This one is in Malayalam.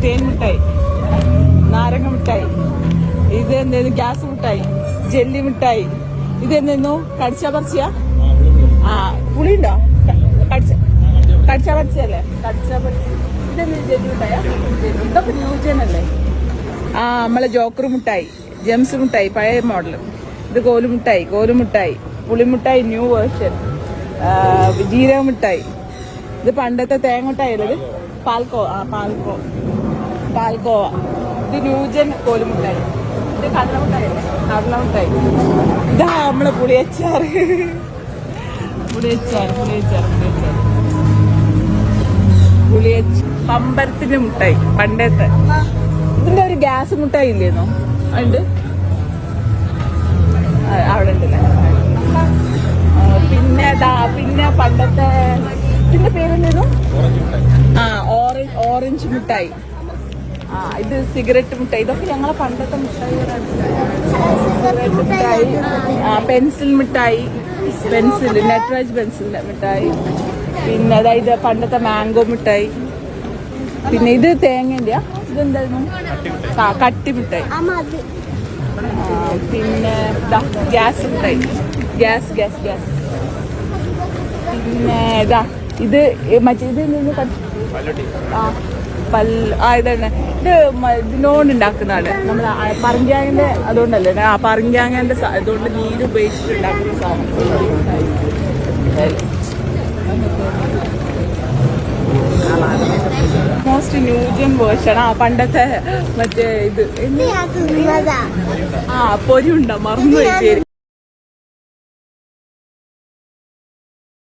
മിഠായി നാരങ്ങ മിഠായി ഇത് എന്തായിരുന്നു ഗ്യാസ് മിഠായി ജെല്ലി മിഠായി ഇത് എന്തായിരുന്നു കടിച്ച പറിച്ചിയ ആ പുളിയുണ്ടോ? കടിച്ച കടിച്ചാ പറിച്ചല്ലേ കടിച്ച ഇത് ഇതെന്ത് ജെല്ലി മിഠായാ. ഇതൊക്കെ ന്യൂജൻ അല്ലേ ആ നമ്മളെ ജോക്കർ മിഠായി ജെംസ് മിഠായി പഴയ മോഡൽ ഇത് കോലുമിഠായി കോലുമിഠായി പുളിമിഠായി ന്യൂ വേർഷൻ ജീരക മിഠായി. ഇത് പണ്ടത്തെ തേങ്ങോട്ടായത് പാൽക്കോ ആ പാൽക്കോ. പാൽക്കോവ ഇത് ന്യൂജൻ കോലുമുട്ടായി. ഇത് കടലമുട്ടായി. കടലമുട്ടായി. ഇതാ നമ്മളെ പുളിയച്ചാർ പുളിയച്ചാർ പുളിയച്ചാർ പുളിയച്ചാർ പുളിയച്ച പമ്പരത്തിന്റെ മുട്ടായി പണ്ടത്തെ. ഇതിന്റെ ഒരു ഗ്യാസ് മുട്ടായി ഇല്ലേന്നോ? ഉണ്ട് അവിടെ ഉണ്ടല്ലേ പിന്നെ പിന്നെ പണ്ടത്തെ ഓറഞ്ച് മിഠായി. ആ ഇത് സിഗരറ്റ് മിഠായി. ഇതൊക്കെ ഞങ്ങളെ പണ്ടത്തെ മിഠായി മിഠായി ആ പെൻസിൽ മിഠായി പെൻസിൽ നെറ്റ്രാജ് പെൻസിൽ മിഠായി. പിന്നെ അതായത് പണ്ടത്തെ മാംഗോ മിഠായി. പിന്നെ ഇത് തേങ്ങന്റെയാ ഇതെന്തായിരുന്നു? ആ കട്ടി മിഠായി. പിന്നെ ഗ്യാസ് മിഠായി. Gas gas gas. പിന്നെ ഇതാ ഇത് മറ്റേ ഇത് ആ പല്ല് ആ തന്നെ. ഇത് ഉണ്ടാക്കുന്നതാണ് നമ്മൾ പറങ്കാങ്ങന്റെ അതുകൊണ്ടല്ലേ ആ പറങ്കാങ്ങന്റെ അതുകൊണ്ട് നീര് ഉപയോഗിച്ചിട്ട് ഉണ്ടാക്കുന്ന മോസ്റ്റ് ന്യൂജൻ വേർഷൻ ആ പണ്ടത്തെ മറ്റേ ഇത്? ആ പൊരി ഉണ്ടോ മറന്നുപോയി പേര്.